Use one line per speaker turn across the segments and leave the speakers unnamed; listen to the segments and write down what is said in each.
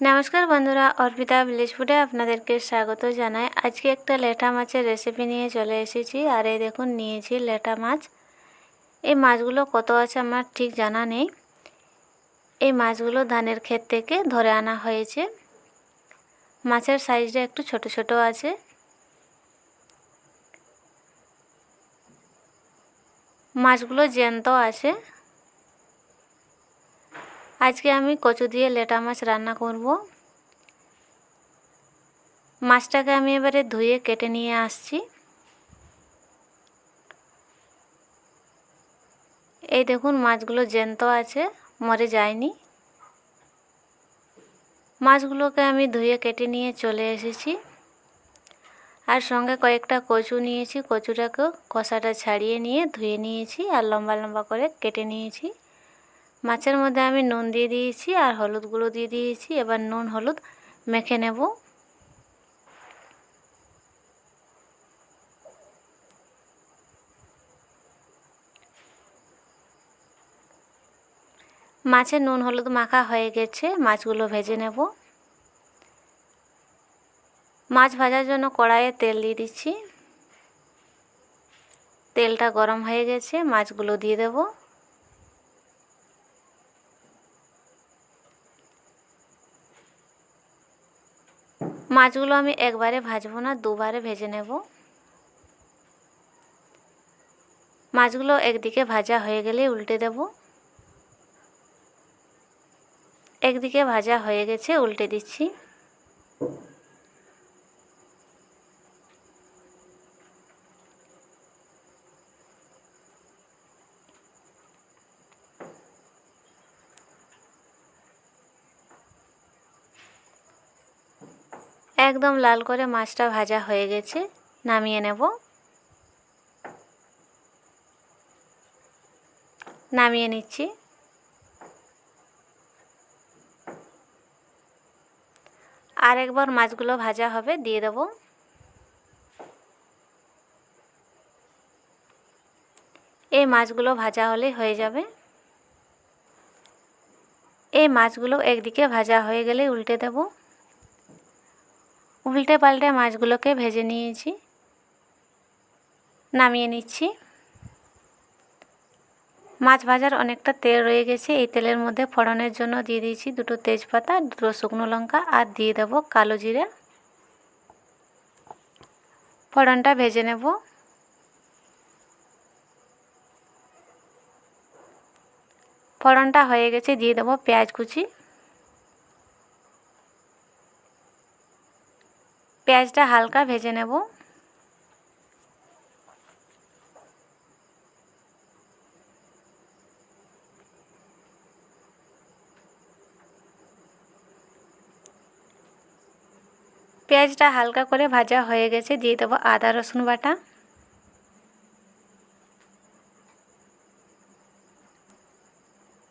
নমস্কার বন্ধুরা, অর্পিতা ভিলেজ ফুডে আপনাদেরকে স্বাগত জানাই। আজকে একটা লেটা মাছের রেসিপি নিয়ে চলে এসেছি। আর এই দেখুন, নিয়েছি লেটা মাছ। এই মাছগুলো কত আছে আমার ঠিক জানা নেই। এই মাছগুলো ধানের ক্ষেত থেকে ধরে আনা হয়েছে। মাছের সাইজটা একটু ছোট ছোট আছে। মাছগুলো জ্যান্ত আছে। আজকে আমি কচু দিয়ে লেটা মাছ রান্না করব। মাছটাকে আমি এবারে ধুয়ে কেটে নিয়ে আসছি। এই দেখুন, মাছগুলো জ্যান্ত আছে, মরে যায়নি। মাছগুলোকে আমি ধুয়ে কেটে নিয়ে চলে এসেছি। আর সঙ্গে কয়েকটা কচু নিয়েছি কচুটাকে কষাটা ছাড়িয়ে নিয়ে ধুয়ে নিয়েছি আর লম্বা লম্বা করে কেটে নিয়েছি। মাছের মধ্যে আমি নুন দিয়ে দিয়েছি আর হলুদ গুঁড়ো দিয়ে দিয়েছি। এবার নুন, হলুদ মেখে নেব। মাছের নুন, হলুদ মাখা হয়ে গেছে, মাছগুলো ভেজে নেব। মাছ ভাজার জন্য কড়াইয়ে তেল দিয়ে দিচ্ছি। তেলটা গরম হয়ে গেছে, মাছগুলো দিয়ে দেবো। মাছগুলো আমি একবারে ভাজবো না, দুবারে ভেজে নেব। মাছগুলো একদিকে ভাজা হয়ে গেলে উল্টে দেব। একদিকে ভাজা হয়ে গেছে, উল্টে দিচ্ছি। একদম লাল করে মাছটা ভাজা হয়ে গেছে। নামিয়ে নেব। নামিয়ে নিচ্ছি। আর একবার মাছগুলো ভাজা হবে, দিয়ে দেব। এই মাছগুলো ভাজা হলে হয়ে যাবে। এই মাছগুলো একদিকে ভাজা হয়ে গেলে উল্টে দেবো। উল্টে পাল্টে মাছগুলোকে ভেজে নিয়েছি। নামিয়ে নিচ্ছি। মাছ ভাজার অনেকটা তেল রয়ে গেছে। এই তেলের মধ্যে ফোড়নের জন্য দিয়ে দিয়েছি দুটো তেজপাতা, দুটো শুকনো লঙ্কা আর দিয়ে দেবো কালো জিরে। ফোড়নটা ভেজে নেব। ফোড়নটা হয়ে গেছে, দিয়ে দেবো পেঁয়াজ কুচি। পেঁয়াজটা হালকা ভেজে নেব। পেঁয়াজটা হালকা করে ভাজা হয়ে গেছে, দিয়ে দেবো আদা, রসুন বাটা।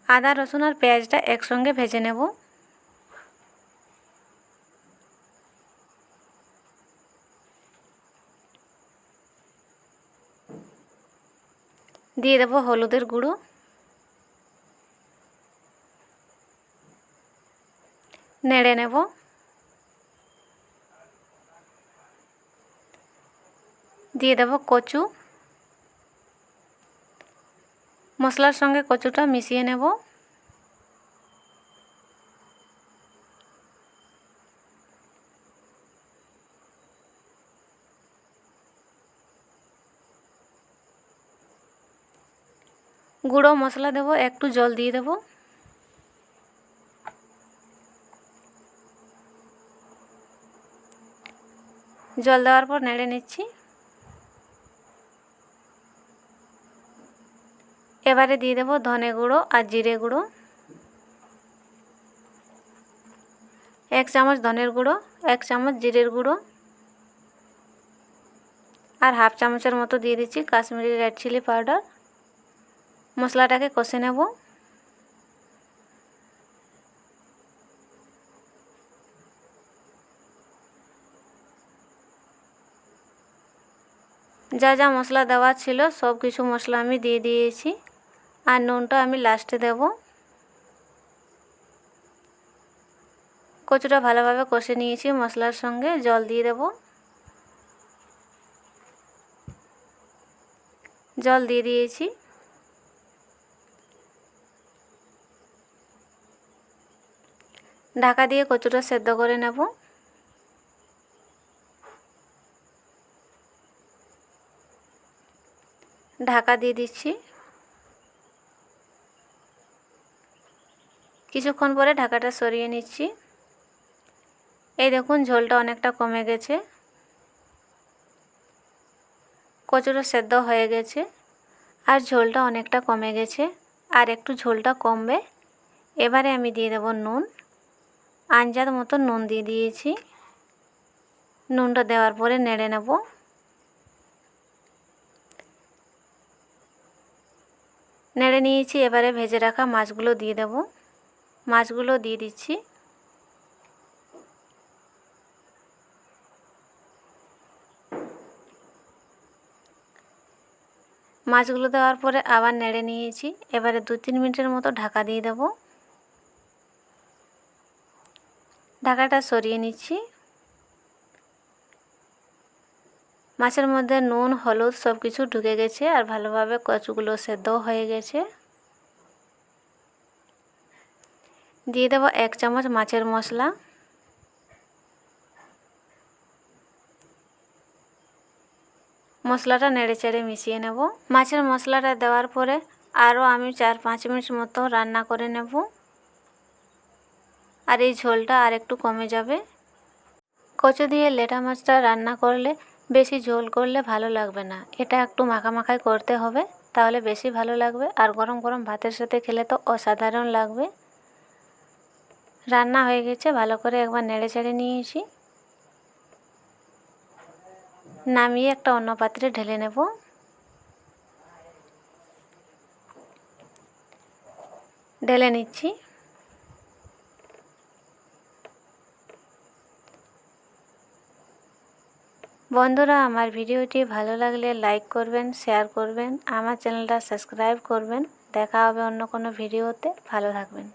আদা, রসুন আর পেঁয়াজটা একসঙ্গে ভেজে নেব। দিয়ে দেবো হলুদের গুঁড়ো। নেড়ে নেব। দিয়ে দেব কচু। মশলার সঙ্গে কচুটা মিশিয়ে নেব। গুঁড়ো মশলা দেব, একটু জল দিয়ে দেব। জল দেওয়ার পর নেড়ে নিচ্ছি। এবারে দিয়ে দেবো ধনে গুঁড়ো আর জিরে গুঁড়ো। এক চামচ ধনের গুঁড়ো, এক চামচ জিরের গুঁড়ো। আর হাফ চামচের মতো দিয়ে দিচ্ছি কাশ্মীরি রেড চিলি পাউডার। মশলাটাকে কষে নেব। যা যা মশলা দেওয়া ছিল সব কিছু মশলা আমি দিয়ে দিয়েছি আর নুনটা আমি লাস্টে দেব। কচুটা ভালোভাবে কষে নিয়েছি মশলার সঙ্গে, জল দিয়ে দেব। জল দিয়ে দিয়েছি। ঢাকা দিয়ে কচুটা সেদ্ধ করে নেব। ঢাকা দিয়ে দিচ্ছি। কিছুক্ষণ পরে ঢাকাটা সরিয়ে নিচ্ছি। এই দেখুন, ঝোলটা অনেকটা কমে গেছে। কচুরো সেদ্ধ হয়ে গেছে আর ঝোলটা অনেকটা কমে গেছে। আর একটু ঝোলটা কমবে। এবারে আমি দিয়ে দেবো নুন। আঞ্জাদ মতো নুন দিয়ে দিয়েছি। নুনটা দেওয়ার পরে নেড়ে নেব। নেড়ে নিয়েছি, এবারে ভেজে রাখা মাছগুলো দিয়ে দেব। মাছগুলো দিয়ে দিচ্ছি। মাছগুলো দেওয়ার পরে আবার নেড়ে নিয়েছি। এবারে দু তিন মিনিটের মতো ঢাকা দিয়ে দেব। ঢাকাটা সরিয়ে নিচ্ছি। মাছের মধ্যে নুন, হলুদ সব কিছু ঢুকে গেছে আর ভালোভাবে কচুগুলো সেদ্ধ হয়ে গেছে। দিয়ে দেবো এক চামচ মাছের মশলা। মশলাটা নেড়ে চেড়ে মিশিয়ে নেব। মাছের মশলাটা দেওয়ার পরে আরও আমি চার পাঁচ মিনিট মতো রান্না করে নেব। আর এই ঝোলটা আর একটু কমে যাবে। কচু দিয়ে লেটা মাছটা রান্না করলে বেশি ঝোল করলে ভালো লাগবে না। এটা একটু মাখামাখাই করতে হবে, তাহলে বেশি ভালো লাগবে। আর গরম গরম ভাতের সাথে খেলে তো অসাধারণ লাগবে। রান্না হয়ে গেছে, ভালো করে একবার নেড়ে চেড়ে নিয়েছি। নামিয়ে একটা অন্য পাত্রে ঢেলে নেব। ঢেলে নিচ্ছি। বন্ধুরা, আমার ভিডিওটি ভালো লাগলে লাইক করবেন শেয়ার করবেন, আমার চ্যানেলটা সাবস্ক্রাইব করবেন। দেখা হবে অন্য কোনো ভিডিওতে। ভালো থাকবেন।